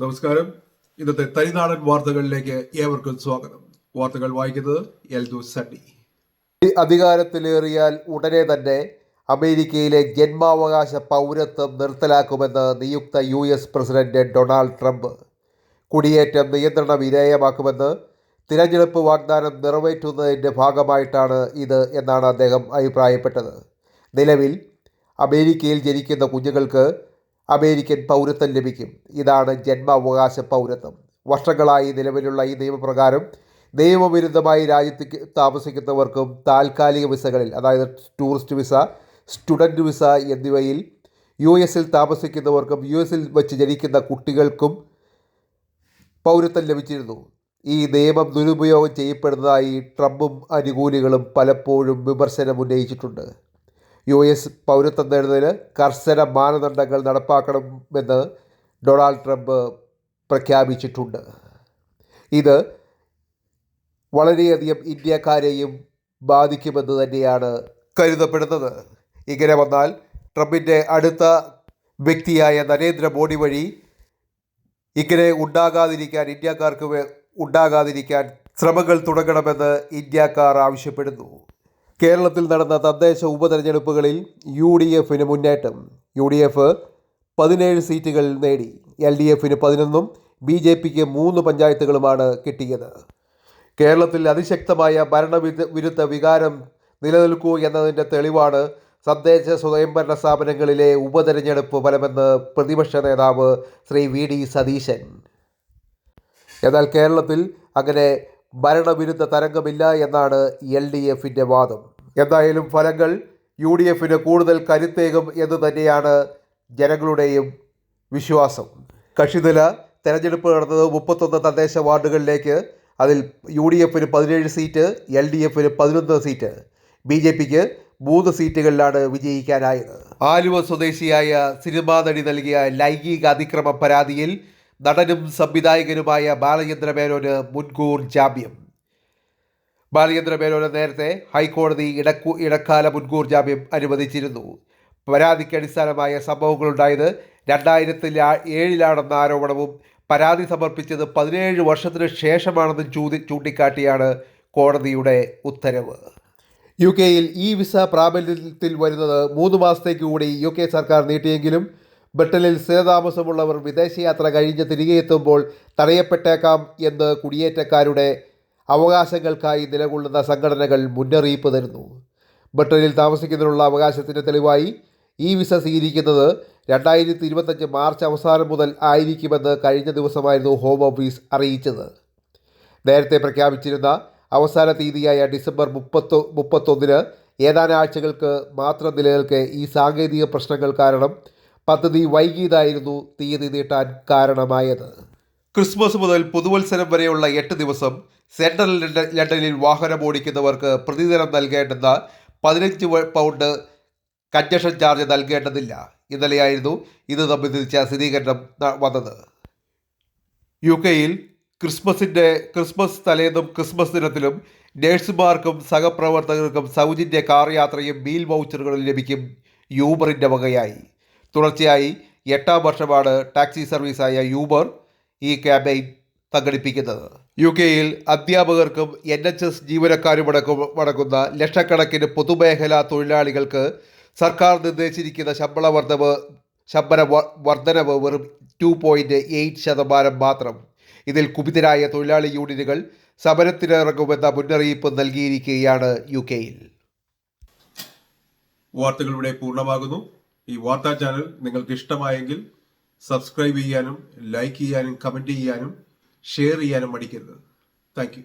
നമസ്കാരം. ഇന്നത്തെ തനിനാടൻ വാർത്തകളിലേക്ക് ഏവർക്കും സ്വാഗതം. വാർത്തകൾ വായിക്കുന്നത് എൽദു സണ്ണി. അധികാരത്തിലേറിയാൽ ഉടനെ തന്നെ അമേരിക്കയിലെ ജന്മാവകാശ പൗരത്വം നിർത്തലാക്കുമെന്ന് നിയുക്ത U S president Donald Trump. കുടിയേറ്റം നിയന്ത്രണ വിധേയമാക്കുമെന്ന് തിരഞ്ഞെടുപ്പ് വാഗ്ദാനം നിറവേറ്റുന്നതിന്റെ ഭാഗമായിട്ടാണ് ഇത് എന്നാണ് അദ്ദേഹം അഭിപ്രായപ്പെട്ടത്. നിലവിൽ അമേരിക്കയിൽ ജനിക്കുന്ന കുഞ്ഞുങ്ങൾക്ക് അമേരിക്കൻ പൗരത്വം ലഭിക്കും. ഇതാണ് ജന്മാവകാശ പൗരത്വം. വർഷങ്ങളായി നിലവിലുള്ള ഈ നിയമപ്രകാരം നിയമവിരുദ്ധമായി രാജ്യത്ത് താമസിക്കുന്നവർക്കും താൽക്കാലിക വിസകളിൽ അതായത് ടൂറിസ്റ്റ് വിസ സ്റ്റുഡന്റ് വിസ എന്നിവയിൽ യു എസിൽ താമസിക്കുന്നവർക്കും യു എസിൽ വെച്ച് ജനിക്കുന്ന കുട്ടികൾക്കും പൗരത്വം ലഭിച്ചിരുന്നു. ഈ നിയമം ദുരുപയോഗം ചെയ്യപ്പെടുന്നതായി ട്രംപും അനുകൂലികളും പലപ്പോഴും വിമർശനം ഉന്നയിച്ചിട്ടുണ്ട് യു എസ് പൗരത്വം നേടുന്നതിന് കർശന മാനദണ്ഡങ്ങൾ നടപ്പാക്കണമെന്ന് ഡൊണാൾഡ് ട്രംപ് പ്രഖ്യാപിച്ചിട്ടുണ്ട്. ഇത് വളരെയധികം ഇന്ത്യക്കാരെയും ബാധിക്കുമെന്ന് തന്നെയാണ് കരുതപ്പെടുന്നത്. ഇങ്ങനെ വന്നാൽ ട്രംപിന്റെ അടുത്ത വ്യക്തിയായ നരേന്ദ്രമോദി വഴി ഇങ്ങനെ ഉണ്ടാകാതിരിക്കാൻ ഇന്ത്യക്കാർക്ക് ഉണ്ടാകാതിരിക്കാൻ ശ്രമങ്ങൾ തുടങ്ങണമെന്ന് ഇന്ത്യക്കാർ ആവശ്യപ്പെടുന്നു. കേരളത്തിൽ നടന്ന തദ്ദേശ ഉപതെരഞ്ഞെടുപ്പുകളിൽ യു ഡി എഫിന് മുന്നേറ്റം. യു ഡി എഫ് പതിനേഴ് സീറ്റുകൾ നേടി. എൽ ഡി എഫിന് പതിനൊന്നും ബി ജെ പിക്ക് മൂന്ന് പഞ്ചായത്തുകളുമാണ് കിട്ടിയത്. കേരളത്തിൽ അതിശക്തമായ ഭരണവിരുദ്ധ വിരുദ്ധ വികാരം നിലനിൽക്കൂ എന്നതിന്റെ തെളിവാണ് തദ്ദേശ സ്വയംഭരണ സ്ഥാപനങ്ങളിലെ ഉപതെരഞ്ഞെടുപ്പ് ഫലമെന്ന് പ്രതിപക്ഷ നേതാവ് ശ്രീ വി ഡി സതീശൻ. എന്നാൽ കേരളത്തിൽ അങ്ങനെ ഭരണവിരുദ്ധ തരംഗമില്ല എന്നാണ് എൽ ഡി എഫിന്റെ വാദം. എന്തായാലും ഫലങ്ങൾ യു ഡി എഫിന് കൂടുതൽ കരുത്തേകും എന്ന് തന്നെയാണ് ജനങ്ങളുടെയും വിശ്വാസം. കക്ഷിനില തെരഞ്ഞെടുപ്പ് നടന്നത് മുപ്പത്തൊന്ന് തദ്ദേശ വാർഡുകളിലേക്ക്. അതിൽ യു ഡി എഫിന് പതിനേഴ് സീറ്റ് എൽ ഡി എഫിന് പതിനൊന്ന് സീറ്റ്. ബി ജെ പിക്ക് മൂന്ന് സീറ്റുകളിലാണ് വിജയിക്കാനായത്. ആലുവ സ്വദേശിയായ സിനിമാ നടി നൽകിയ ലൈംഗിക അതിക്രമ പരാതിയിൽ നടനും സംവിധായകനുമായ ബാലചന്ദ്ര മേനോന് മുൻകൂർ ജാമ്യം. ബാലചന്ദ്ര മേനോന് നേരത്തെ ഹൈക്കോടതി ഇടക്കു ഇടക്കാല മുൻകൂർ ജാമ്യം അനുവദിച്ചിരുന്നു. പരാതിക്ക് അടിസ്ഥാനമായ സംഭവങ്ങളുണ്ടായത് രണ്ടായിരത്തി ഏഴിലാണെന്ന ആരോപണവും പരാതി സമർപ്പിച്ചത് പതിനേഴ് വർഷത്തിന് ശേഷമാണെന്ന് ചൂതി ചൂണ്ടിക്കാട്ടിയാണ് കോടതിയുടെ ഉത്തരവ്. യു കെയിൽ ഇ വിസ പ്രാബല്യത്തിൽ വരുന്നത് മൂന്ന് മാസത്തേക്ക് കൂടി യു കെ സർക്കാർ നീട്ടിയെങ്കിലും ബ്രിട്ടനിൽ സ്ഥിരതാമസമുള്ളവർ വിദേശയാത്ര കഴിഞ്ഞ് തിരികെ എത്തുമ്പോൾ തടയപ്പെട്ടേക്കാം എന്ന് കുടിയേറ്റക്കാരുടെ അവകാശങ്ങൾക്കായി നിലകൊള്ളുന്ന സംഘടനകൾ മുന്നറിയിപ്പ് തരുന്നു. ബ്രിട്ടനിൽ താമസിക്കുന്നതിനുള്ള അവകാശത്തിന്റെ തെളിവായി ഈ വിസ സ്വീകരിക്കുന്നത് രണ്ടായിരത്തി ഇരുപത്തഞ്ച് മാർച്ച് അവസാനം മുതൽ ആയിരിക്കുമെന്ന് കഴിഞ്ഞ ദിവസമായിരുന്നു ഹോം ഓഫീസ് അറിയിച്ചത്. നേരത്തെ പ്രഖ്യാപിച്ചിരുന്ന അവസാന തീയതിയായ ഡിസംബർ മുപ്പത്തൊ മുപ്പത്തൊന്നിന് ഏതാനും ആഴ്ചകൾക്ക് മാത്രം നിലനിൽക്കെ ഈ സാങ്കേതിക പ്രശ്നങ്ങൾ കാരണം പദ്ധതി വൈകിയതായിരുന്നു തീയതി നീട്ടാൻ കാരണമായത്. ക്രിസ്മസ് മുതൽ പുതുവത്സരം വരെയുള്ള എട്ട് ദിവസം സെൻട്രൽ ലണ്ട- ലണ്ടനിൽ വാഹനം ഓടിക്കുന്നവർക്ക് പ്രതിദിനം നൽകേണ്ടുന്ന പതിനഞ്ച് പൗണ്ട് കഞ്ചഷൻ ചാർജ് നൽകേണ്ടതില്ല. ഇന്നലെയായിരുന്നു ഇത് സംബന്ധിച്ച സ്ഥിരീകരണം വന്നത്. യു കെയിൽ ക്രിസ്മസിന്റെ ക്രിസ്മസ് തലേന്നും ക്രിസ്മസ് ദിനത്തിലും നേഴ്സുമാർക്കും സഹപ്രവർത്തകർക്കും സൗജന്യ കാർ യാത്രയും മീൽ വൗച്ചറുകളും ലഭിക്കും യൂബറിന്റെ വകയായി. തുടർച്ചയായി എട്ടാം വർഷമാണ് ടാക്സി സർവീസായ യൂബർ ഈ ക്യാമ്പയിൻ സംഘടിപ്പിക്കുന്നത്. യു കെയിൽ അധ്യാപകർക്കും എൻ എച്ച് എസ് ജീവനക്കാരുമടക്കം അടക്കുന്ന ലക്ഷക്കണക്കിന് പൊതുമേഖലാ തൊഴിലാളികൾക്ക് സർക്കാർ നിർദ്ദേശിച്ചിരിക്കുന്ന ശമ്പള വർധവ് ശമ്പള വർധനവ് വെറും ടു പോയിന്റ് എയ്റ്റ് ശതമാനം മാത്രം. ഇതിൽ കുപിതരായ തൊഴിലാളി യൂണിയനുകൾ സമരത്തിനിറങ്ങുമെന്ന മുന്നറിയിപ്പ് നൽകിയിരിക്കുകയാണ് യു കെയിൽ വാർത്തകൾ ഇവിടെ പൂർണമാകുന്നു. ഈ വാർത്താ ചാനൽ നിങ്ങൾക്ക് ഇഷ്ടമായെങ്കിൽ സബ്സ്ക്രൈബ് ചെയ്യാനും ലൈക്ക് ചെയ്യാനും കമന്റ് ചെയ്യാനും ഷെയർ ചെയ്യാനും മടിക്കരുത്. താങ്ക്